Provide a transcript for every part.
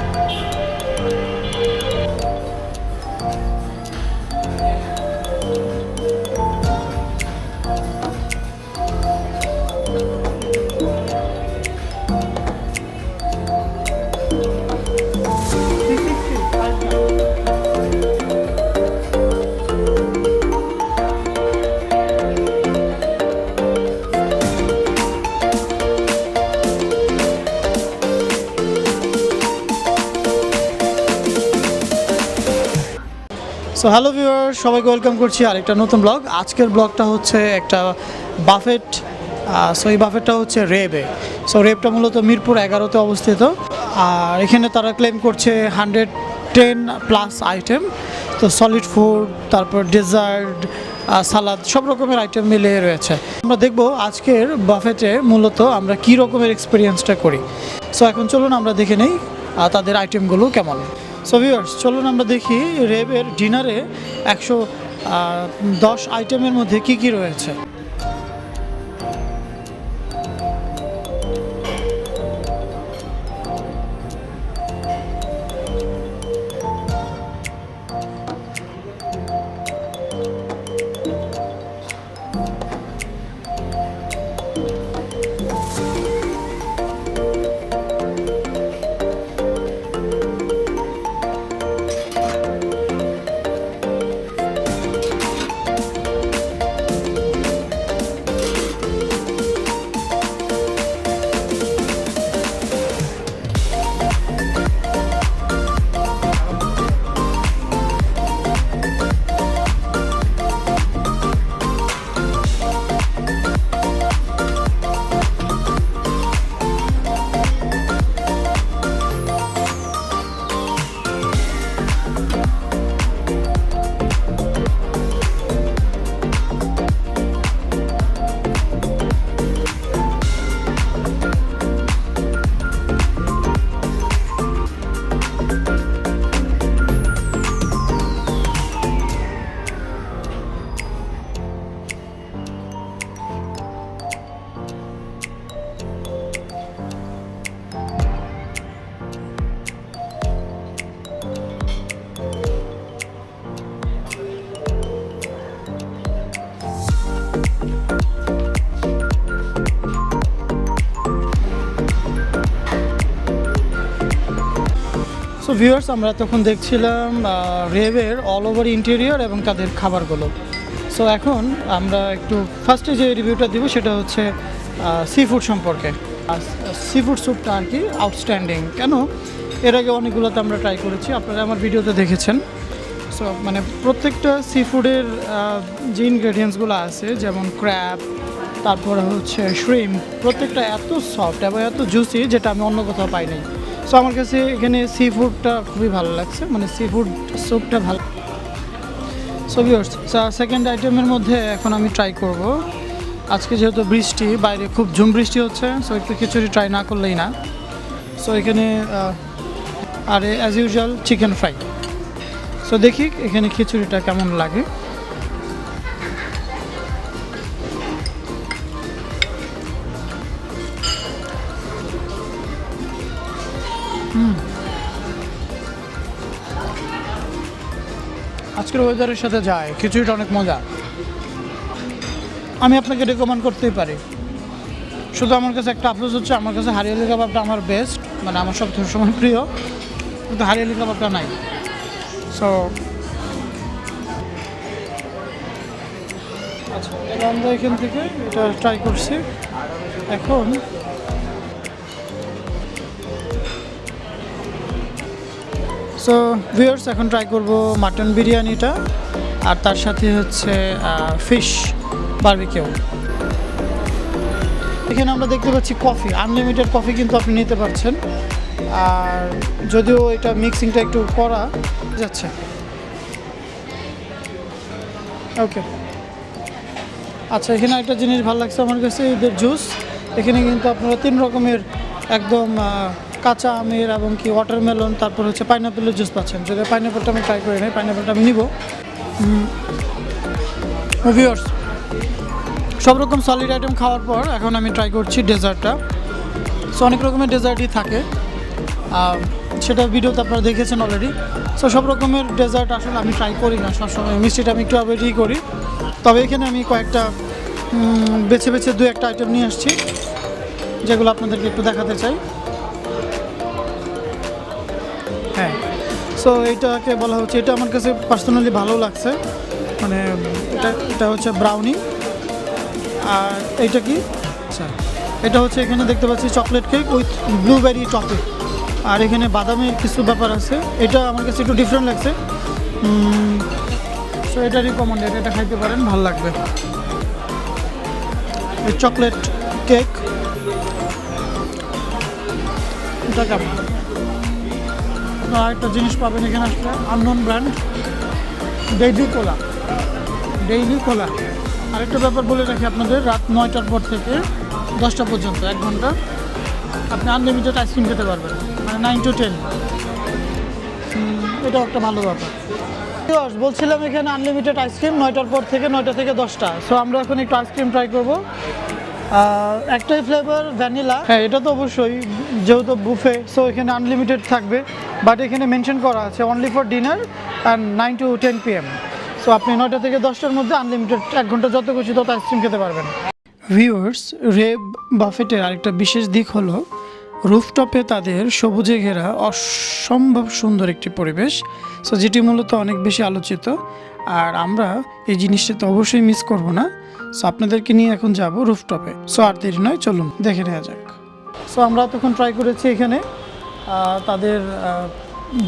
Música so hello viewer সবাইকে welcome করছি আরেকটা নতুন ব্লগ আজকের ব্লগটা হচ্ছে একটা বাফেট সো এই বাফেটটা হচ্ছে রেবে সো রেবটা মূলত মিরপুর এগারোতে অবস্থিত। আর এখানে তারা ক্লেম করছে হান্ড্রেড টেন প্লাস আইটেম তো সলিড ফুড তারপর ডেজার্ট সালাদ সব রকমের আইটেম মিলিয়ে রয়েছে। আমরা দেখব আজকের বাফেটে মূলত আমরা কী রকমের এক্সপিরিয়েন্সটা করি। সো এখন চলুন আমরা দেখে নেই তাদের আইটেমগুলো কেমন। সো ভিউয়ার্স চলুন আমরা দেখি রেবের ডিনারে একশো দশ আইটেমের মধ্যে কি কি রয়েছে। সো ভিউয়ার্স আমরা তখন দেখছিলাম রেবের অল ওভার ইন্টেরিয়র এবং তাদের খাবারগুলো। সো এখন আমরা একটু ফার্স্টে যে রিভিউটা দিব, সেটা হচ্ছে সি ফুড সম্পর্কে। সি ফুড স্যুপটা আর কি আউটস্ট্যান্ডিং কেন? এর আগে অনেকগুলোতে আমরা ট্রাই করেছি, আপনারা আমার ভিডিওতে দেখেছেন। সো মানে প্রত্যেকটা সি ফুডের যে ইনগ্রেডিয়েন্টসগুলো আছে, যেমন ক্র্যাব তারপরে হচ্ছে শ্রিম প্রত্যেকটা এত সফট এবং এত জুসি যেটা আমি অন্য কোথাও পাই নাই সো আমার কাছে এখানে সি ফুডটা খুবই ভালো লাগছে। মানে সি ফুড স্যুপটা ভালো সো ভিউয়ার্স সেকেন্ড আইটেমের মধ্যে এখন আমি ট্রাই করব। আজকে যেহেতু বৃষ্টি, বাইরে খুব ঝুম বৃষ্টি হচ্ছে সো একটু খিচুড়ি ট্রাই না করলেই না। সো এখানে আর as usual chicken fry so দেখি এখানে খিচুড়িটা কেমন লাগে। আজকের ওয়েদারের সাথে যায়, খিচুড়িটা অনেক মজা। আমি আপনাকে রেকমেন্ড করতেই পারি। শুধু আমার কাছে একটা আফসোস হচ্ছে, আমার কাছে হারিয়ালি কাবাবটা আমার বেস্ট মানে আমার সব সময় প্রিয়, কিন্তু হারিয়ালি কাবাবটা নাই। সো আচ্ছা আমরা এখান থেকে এটা ট্রাই করছি। এখন সো ভিউয়ার্স এখন ট্রাই করব মাটন বিরিয়ানিটা, আর তার সাথে হচ্ছে ফিশ বারবিকিউ এখানে আমরা দেখতে পাচ্ছি কফি আনলিমিটেড কফি কিন্তু আপনি নিতে পারছেন। আর যদিও এটা মিক্সিংটা একটু করা যাচ্ছে। ওকে আচ্ছা এখানে একটা জিনিস ভালো লাগছে আমার কাছে এদের জুস এখানে কিন্তু আপনারা তিন রকমের একদম কাঁচা আমের এবং কি ওয়াটারমেলন তারপর হচ্ছে পাইনাপেলের জুস পাচ্ছেন। যদি পাইনাপেলটা আমি ট্রাই করি নাই পাইনাপেলটা আমি নিব। ভিওর্স সব রকম সলিড আইটেম খাওয়ার পর এখন আমি ট্রাই করছি ডেজার্টটা সো অনেক রকমের ডেজার্টই থাকে। সেটা ভিডিওতে আপনারা দেখেছেন অলরেডি সো সব রকমের ডেজার্ট আসলে আমি ট্রাই করি না সবসময়। মিষ্টিটা আমি একটু অ্যাভয়েডই করি। তবে এখানে আমি কয়েকটা বেছে বেছে দু একটা আইটেম নিয়ে আসছি, যেগুলো আপনাদেরকে একটু দেখাতে চাই। সো এইটাকে বলা হচ্ছে, এটা আমার কাছে পার্সোনালি ভালো লাগছে। মানে এটা এটা হচ্ছে ব্রাউনি আর এইটা কি? আচ্ছা এটা হচ্ছে এখানে দেখতে পাচ্ছি চকলেট কেক উইথ ব্লুবেরি টপে আর এখানে বাদামের কিছু ব্যাপার আছে। এটা আমার কাছে একটু ডিফারেন্ট লাগছে। সো এটা রিকমেন্ডেড এটা খাইতে পারেন, ভালো লাগবে। চকলেট কেক এটা কেমন? আপনারা একটা জিনিস পাবেন এখানে আসলে unknown brand daily cola daily cola আরেকটা ব্যাপার বলে রাখি আপনাদের, রাত নয়টার পর থেকে দশটা পর্যন্ত, এক ঘণ্টা, আপনি আনলিমিটেড আইসক্রিম খেতে পারবেন মানে নাইন টু টেন এটাও একটা ভালো ব্যাপার। বলছিলাম এখানে আনলিমিটেড আইসক্রিম নয়টার পর থেকে নয়টা থেকে দশটা। সো আমরা এখন একটু আইসক্রিম ট্রাই করব। একটাই ফ্লেভার ভ্যানিলা হ্যাঁ এটা তো অবশ্যই, যেহেতু বুফে সো এখানে আনলিমিটেড থাকবে। বাট এখানে মেনশন করা আছে only for dinner and nine to ten P M so আপনি নয়টা থেকে দশটার মধ্যে আনলিমিটেড এক ঘণ্টা যত খুশি তত আইসক্রিম খেতে পারবেন। ভিউয়ার্স রেব বাফেটের আরেকটা বিশেষ দিক হলো রুফটপে তাদের সবুজে ঘেরা অসম্ভব সুন্দর একটি পরিবেশ। সো যেটি মূলত অনেক বেশি আলোচিত। আর আমরা এই জিনিসটা তো অবশ্যই মিস করব না। সো আপনাদেরকে নিয়ে এখন যাব রুফটপে সো আর দেরি নয়, চলুন, দেখে নেওয়া যাক। সো আমরা তখন ট্রাই করেছি এখানে। তাদের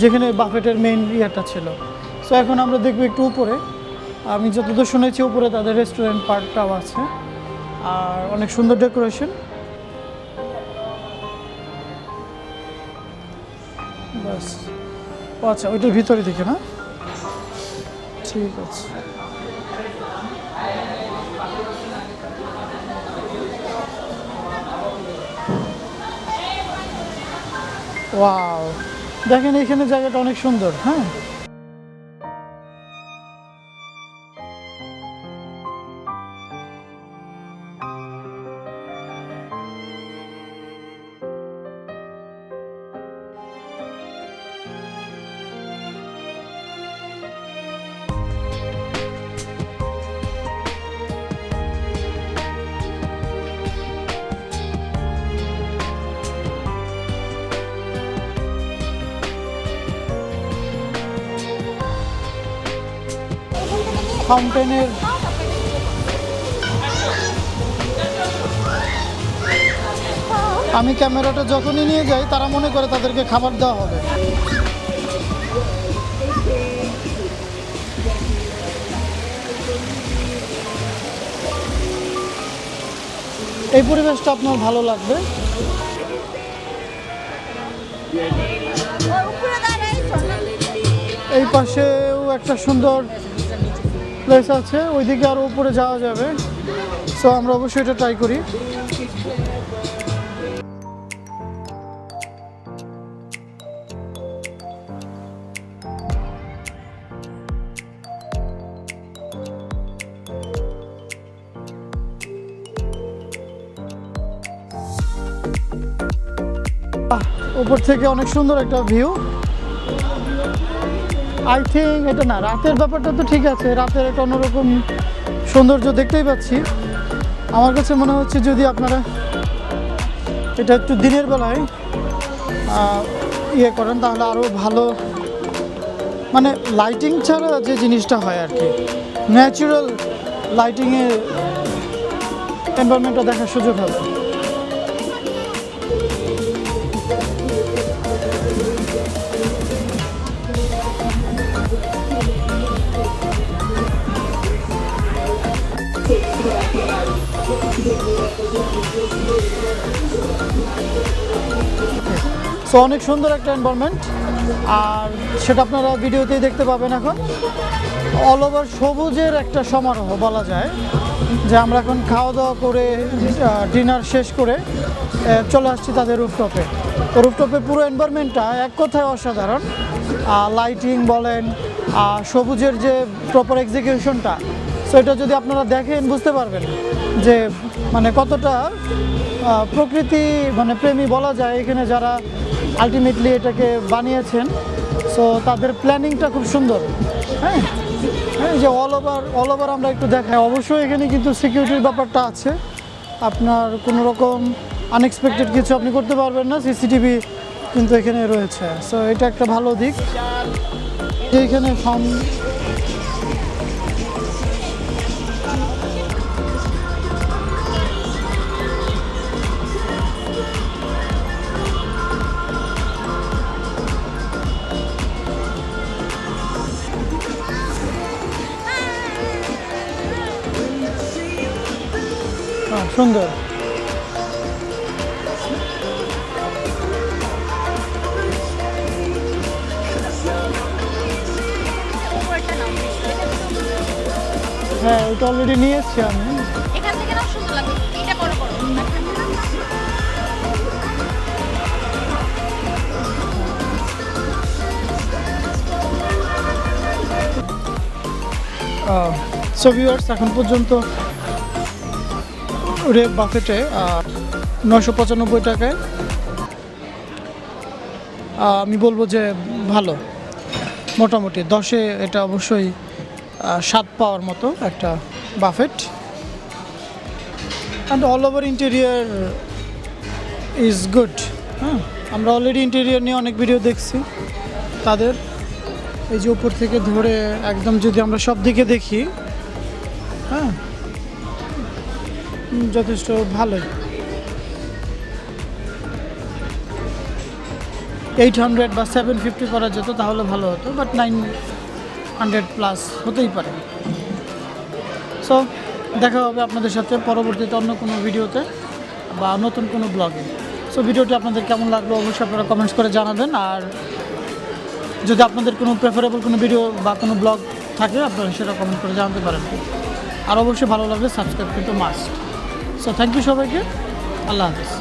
যেখানে বাফেটের মেইন ইয়েটা ছিল। সো এখন আমরা দেখব একটু উপরে। আমি যতদূর শুনেছি, উপরে তাদের রেস্টুরেন্ট পার্কটাও আছে। আর অনেক সুন্দর ডেকোরেশন বাস ও আচ্ছা ওইটার ভিতরে দিকে না। ঠিক আছে। ওয়াও দেখেন এখানে জায়গাটা অনেক সুন্দর হ্যাঁ? ফাউন্টেনের আমি ক্যামেরাটা যখনই নিয়ে যাই, তারা মনে করে তাদেরকে খাবার দেওয়া হবে। এই পরিবেশটা আপনার ভালো লাগবে? এই পাশেও একটা সুন্দর প্লেস আছে, ওইদিকে আরও উপরে যাওয়া যাবে। সো আমরা অবশ্যই এটা ট্রাই করি। উপর থেকে অনেক সুন্দর একটা ভিউ আই থিঙ্ক এটা না, রাতের ব্যাপারটা তো ঠিক আছে, রাতের একটা অন্যরকম সৌন্দর্য দেখতেই পাচ্ছি। আমার কাছে মনে হচ্ছে যদি আপনারা এটা একটু দিনের বেলায় ইয়ে করেন, তাহলে আরও ভালো মানে লাইটিং ছাড়া যে জিনিসটা হয় আর কি। ন্যাচারাল লাইটিংয়ে এনভায়রনমেন্টটা দেখার সুযোগ হবে। সো অনেক সুন্দর একটা এনভায়রনমেন্ট আর সেটা আপনারা ভিডিওতেই দেখতে পাবেন এখন। অল ওভার সবুজের একটা সমারোহ বলা যায়, যে আমরা এখন খাওয়া দাওয়া করে ডিনার শেষ করে চলে আসছি তাদের রুফটপে তো রুফটপের পুরো এনভায়রনমেন্টটা এক কথায় অসাধারণ। লাইটিং বলেন, আর সবুজের যে প্রপার এক্সিকিউশনটা সো এটা যদি আপনারা দেখেন, বুঝতে পারবেন যে মানে কতটা প্রকৃতি মানে প্রেমী বলা যায় এখানে যারা আলটিমেটলি এটাকে বানিয়েছেন। সো তাদের প্ল্যানিংটা খুব সুন্দর। হ্যাঁ হ্যাঁ যে অল ওভার অল ওভার আমরা একটু দেখাই। অবশ্যই এখানে কিন্তু সিকিউরিটির ব্যাপারটা আছে। আপনার কোনো রকম আনএক্সপেক্টেড কিছু আপনি করতে পারবেন না। সিসিটিভি কিন্তু এখানে রয়েছে। সো এটা একটা ভালো দিক। যে এখানে সুন্দর। হ্যাঁ এটা অলরেডি নিয়ে এসছি আমি। এখান থেকে নাও সুন্দর লাগবে এটা বড় বড়। সো ভিউয়ার্স এখন পর্যন্ত রেপ বাফেটে নশো পঁচানব্বই টাকায়। আমি বলব যে ভালো। মোটামুটি দশে এটা অবশ্যই স্বাদ পাওয়ার মতো একটা buffet. And all over interior is good হ্যাঁ? আমরা অলরেডি ইন্টেরিয়ার নিয়ে অনেক ভিডিও দেখছি তাদের। এই যে উপর থেকে ধরে একদম যদি আমরা সব দিকে দেখি হ্যাঁ? যথেষ্ট ভালোই। এইট হান্ড্রেড বা সেভেন ফিফটি করা যেত, তাহলে ভালো হতো বাট নাইন হান্ড্রেড প্লাস হতেই পারে। সো দেখা হবে আপনাদের সাথে পরবর্তীতে অন্য কোনো ভিডিওতে বা নতুন কোনো ব্লগে সো ভিডিওটি আপনাদের কেমন লাগল অবশ্যই আপনারা কমেন্টস করে জানাবেন, আর যদি আপনাদের কোনো প্রেফারেবল কোনো ভিডিও বা কোনো ব্লগ থাকে, আপনারা সেটা কমেন্ট করে জানাতে পারেন। আর অবশ্যই ভালো লাগলে সাবস্ক্রাইব কিন্তু মাস্ট সো থ্যাংক ইউ সবাইকে আল্লাহ হাফিজ